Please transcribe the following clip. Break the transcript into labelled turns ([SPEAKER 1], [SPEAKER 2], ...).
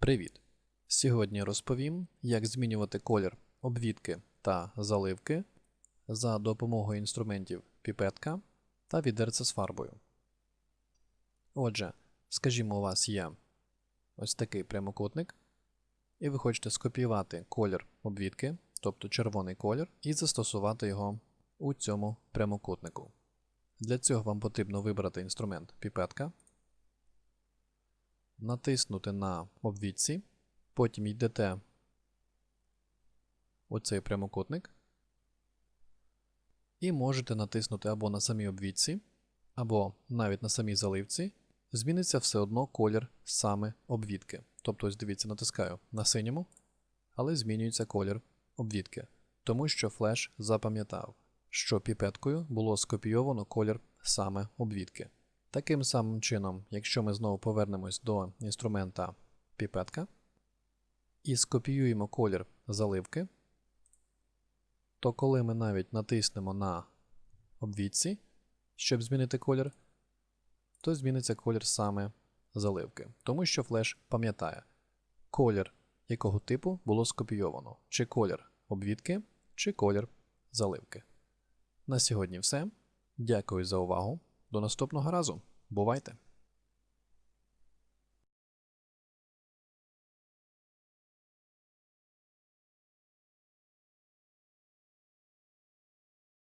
[SPEAKER 1] Привіт! Сьогодні розповім, як змінювати колір обвідки та заливки за допомогою інструментів піпетка та відерце з фарбою. Отже, скажімо, у вас є ось такий прямокутник, і ви хочете скопіювати колір обвідки, тобто червоний колір, і застосувати його у цьому прямокутнику. Для цього вам потрібно вибрати інструмент піпетка, натиснути на обвідці, потім йдете у цей прямокутник і можете натиснути або на самій обвідці, або навіть на самій заливці, зміниться все одно колір саме обвідки. Тобто, ось дивіться, натискаю на синьому, але змінюється колір обвідки, тому що флеш запам'ятав, що піпеткою було скопійовано колір саме обвідки. Таким самим чином, якщо ми знову повернемось до інструмента піпетка і скопіюємо колір заливки, то коли ми навіть натиснемо на обвідці, щоб змінити колір, то зміниться колір саме заливки, тому що флеш пам'ятає колір якого типу було скопійовано, чи колір обвідки, чи колір заливки. На сьогодні все. Дякую за увагу. До наступного разу. Бувайте!